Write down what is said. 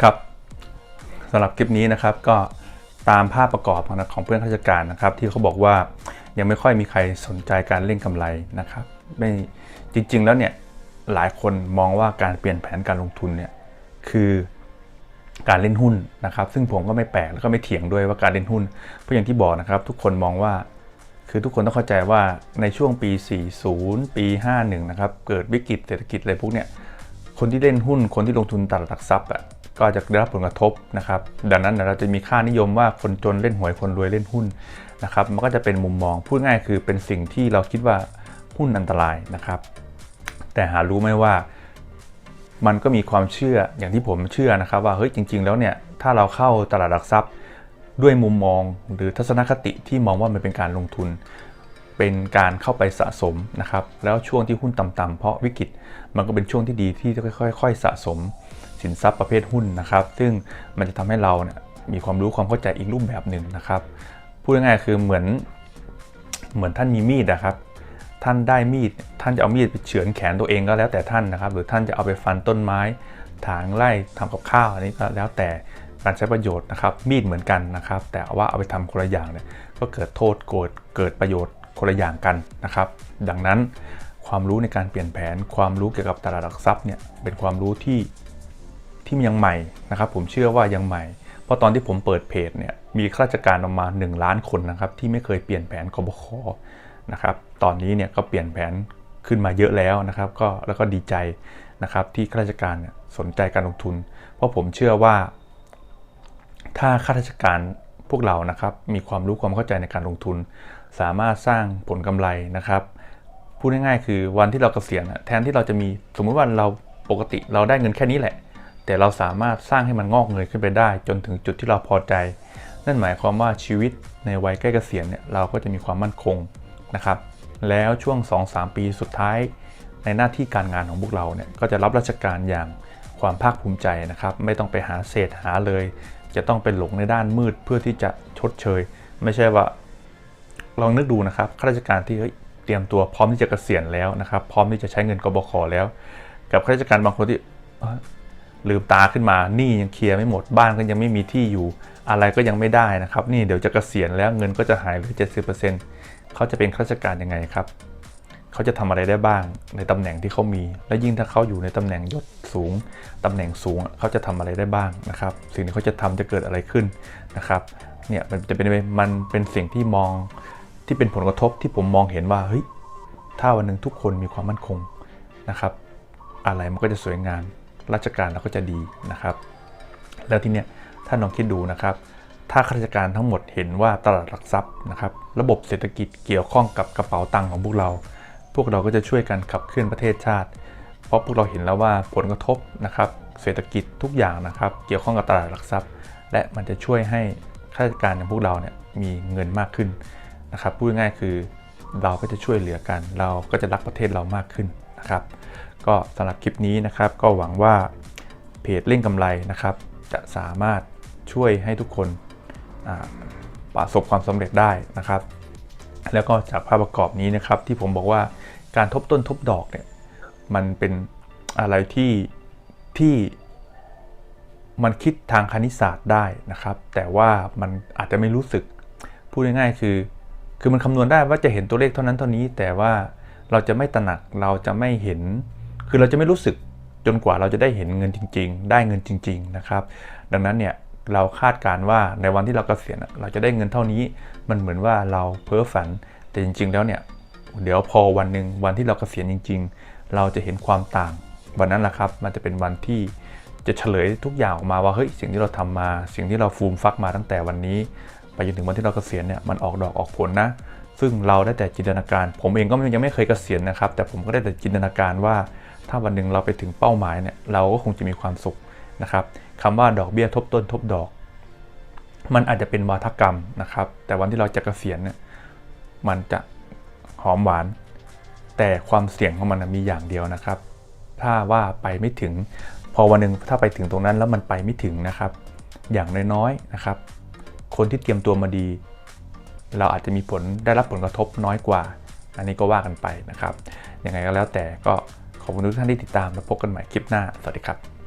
ครับสำหรับคลิปนี้นะครับก็ตามภาพประกอบของของเพื่อนข้าราชการนะครับ ที่เขาบอกว่ายังไม่ค่อยมีใครสนใจการเล่นกำไรนะครับไม่จริง ๆ แล้วเนี่ยหลายคนมองว่าการเปลี่ยนแผนการลงทุนเนี่ยคือการเล่นหุ้นนะครับ ซึ่งผมก็ไม่แปลกแล้วก็ไม่เถียงด้วยว่าการเล่นหุ้น เพราะอย่างที่บอกนะครับ ทุกคนมองว่าคือทุกคนต้องเข้าใจว่าในช่วงปี 40 ปี 51 นะครับ เกิดวิกฤตเศรษฐกิจอะไรพวกเนี้ยคนที่เล่นหุ้นคนที่ลงทุนตลาดหลักทรัพย์อะ ก็จะได้รับผลกระทบนะครับ ดังนั้นเราจะมีค่านิยมว่าคนจนเล่นหวยคนรวยเล่นหุ้นนะครับ มันก็จะเป็นมุมมองพูดง่ายคือเป็นสิ่งที่เราคิดว่าหุ้นอันตรายนะครับ แต่หารู้ไหมว่ามันก็มีความเชื่ออย่างที่ผมเชื่อนะครับ ว่าเฮ้ยจริง ๆ แล้วเนี่ยถ้าเราเข้าตลาดหลักทรัพย์ ด้วยมุมมองหรือทัศนคติที่มองว่ามันเป็นการลงทุน เป็นการเข้าไปสะสมนะครับ แล้วช่วงที่หุ้นต่ำๆเพราะวิกฤต มันก็เป็นช่วงที่ดีที่จะค่อย ๆ สะสม สินทรัพย์ประเภทหุ้นนะครับ ซึ่งมันจะทำให้เราเนี่ยมีความรู้ความเข้าใจอีกรูปแบบหนึ่งนะครับ พูดง่ายๆคือเหมือนเหมือนท่านมีมีดนะครับ ท่านได้มีด ท่านจะเอามีดไปเฉือนแขนตัวเองก็แล้วแต่ท่านนะครับ หรือท่านจะเอาไปฟันต้นไม้ ถางไร่ทำกับข้าวอันนี้ก็แล้วแต่การใช้ประโยชน์นะครับ มีดเหมือนกันนะครับ แต่ว่าเอาไปทำคนละอย่างเนี่ยก็เกิดโทษโกรธเกิดประโยชน์คนละอย่างกันนะครับ ดังนั้นความรู้ในการเปลี่ยนแผน ความรู้เกี่ยวกับตลาดหลักทรัพย์เนี่ยเป็นความรู้ที่ ที่ยังใหม่นะครับ ผมเชื่อว่ายังใหม่ เพราะตอนที่ผมเปิดเพจเนี่ยมีข้าราชการประมาณ1ล้านคนนะครับที่ไม่เคยเปลี่ยนแผนกบขนะครับตอนนี้เนี่ยก็เปลี่ยนแผนขึ้นมาเยอะแล้วนะครับ ก็แล้วก็ดีใจนะครับที่ข้าราชการเนี่ยสนใจการลงทุน เพราะผมเชื่อว่า ถ้าข้าราชการพวกเรานะครับมีความรู้ความเข้าใจในการลงทุน สามารถสร้างผลกำไรนะครับพูดง่ายๆคือวันที่เราเกษียณแทนที่เราจะมีสมมุติว่าเราปกติเราได้เงินแค่นี้แหละ แต่เราสามารถสร้างให้มันงอกเงยขึ้นไปได้ จนถึงจุดที่เราพอใจ นั่นหมายความว่าชีวิตในวัยใกล้เกษียณเนี่ยเราก็จะมีความมั่นคงนะครับ แล้วช่วง 2-3 ปีสุดท้าย ในหน้าที่การงานของพวกเราเนี่ยก็จะรับราชการอย่างความภาคภูมิใจนะครับ ไม่ต้องไปหาเศษหาเลย จะต้องเป็นหลงในด้านมืดเพื่อที่จะชดเชย ไม่ใช่ว่า ลองนึกดูนะครับข้าราชการที่เตรียมตัวพร้อมที่จะเกษียณแล้วนะครับ พร้อมที่จะใช้เงินกบขแล้ว กับข้าราชการบางคนที่ ลืมตาขึ้นมาหนี้ยังเคลียร์ไม่หมดบ้านก็ยังไม่มีที่อยู่ อะไรก็ยังไม่ได้นะครับ นี่เดี๋ยวจะเกษียณแล้วเงินก็จะหายไปเหลือ70%เขาจะเป็นข้าราชการยังไงครับ เขาจะทำอะไรได้บ้างในตำแหน่งที่เขามี และยิ่งถ้าเขาอยู่ในตำแหน่งยศสูงตำแหน่งสูงเขาจะทำอะไรได้บ้างนะครับ สิ่งที่เขาจะทำจะเกิดอะไรขึ้นนะครับ เนี่ยมันจะเป็นมันเป็นสิ่งที่มองที่เป็นผลกระทบที่ผมมองเห็นว่าเฮ้ยถ้าวันหนึ่งทุกคนมีความมั่นคงนะครับ อะไรมันก็จะสวยงาม ราชการเราก็จะดีนะครับ แล้วทีเนี้ยท่านลองคิดดูนะครับ ถ้าข้าราชการทั้งหมดเห็นว่าตลาดหลักทรัพย์นะครับ ระบบเศรษฐกิจเกี่ยวข้องกับกระเป๋าตังค์ของพวกเรา พวกเราก็จะช่วยกันขับเคลื่อนประเทศชาติ เพราะพวกเราเห็นแล้วว่าผลกระทบนะครับ เศรษฐกิจทุกอย่างนะครับ เกี่ยวข้องกับตลาดหลักทรัพย์ และมันจะช่วยให้ข้าราชการอย่างพวกเราเนี่ยมีเงินมากขึ้นนะครับพูดง่ายคือเราก็จะช่วยเหลือกัน เราก็จะรักประเทศเรามากขึ้นนะครับ ก็สำหรับคลิปนี้นะครับ ก็หวังว่าเพจเล่นกำไรนะครับ จะสามารถช่วยให้ทุกคนประสบความสำเร็จได้นะครับ แล้วก็จากภาพประกอบนี้นะครับ ที่ผมบอกว่าการทบต้นทบดอกเนี่ยมันเป็นอะไรที่ที่มันคิดทางคณิตศาสตร์ได้นะครับ แต่ว่ามันอาจจะไม่รู้สึกพูดง่ายๆคือ คือมันคำนวณได้ว่าจะเห็นตัวเลขเท่านั้นเท่านี้ แต่ว่าเราจะไม่ตระหนักเราจะไม่เห็น คือเราจะไม่รู้สึกจนกว่าเราจะได้เห็นเงินจริง ๆ ได้เงินจริง ๆ นะครับ ดังนั้นเนี่ยเราคาดการว่าในวันที่เรากเกษียณเราจะได้เงินเท่านี้ มันเหมือนว่าเราเพ้อฝัน แต่จริง ๆ แล้วเนี่ยเดี๋ยวพอวันหนึ่งวันที่เรากเกษียณจริง ๆ เราจะเห็นความต่าง วันนั้นแหละครับ มันจะเป็นวันที่จะเฉลยทุกอย่างออกมาว่าเฮ้ยสิ่งที่เราทำมา สิ่งที่เราฟูมฟักมาตั้งแต่วันนี้ ไปจนถึงวันที่เรากเกษียณเนี่ยมันออกดอกออกผลนะ ซึ่งเราได้แต่จินตนาการ ผมเองก็ยังไม่เคยเกษียณนะครับ แต่ผมก็ได้แต่จินตนาการว่า ถ้าวันหนึ่งเราไปถึงเป้าหมายเนี่ยเราก็คงจะมีความสุขนะครับคำว่าดอกเบี้ยทบต้นทบดอก มันอาจจะเป็นวาทกรรมนะครับ แต่วันที่เราจะเกษียณเนี่ยมันจะหอมหวาน แต่ความเสี่ยงของมันมีอย่างเดียวนะครับ ถ้าว่าไปไม่ถึง พอวันหนึ่งถ้าไปถึงตรงนั้นแล้วมันไปไม่ถึงนะครับ อย่างน้อยๆนะครับ คนที่เตรียมตัวมาดี เราอาจจะมีผลได้รับผลกระทบน้อยกว่า อันนี้ก็ว่ากันไปนะครับยังไงก็แล้วแต่ก็ ขอบคุณทุกท่านที่ติดตามและพบกันใหม่คลิปหน้า สวัสดีครับ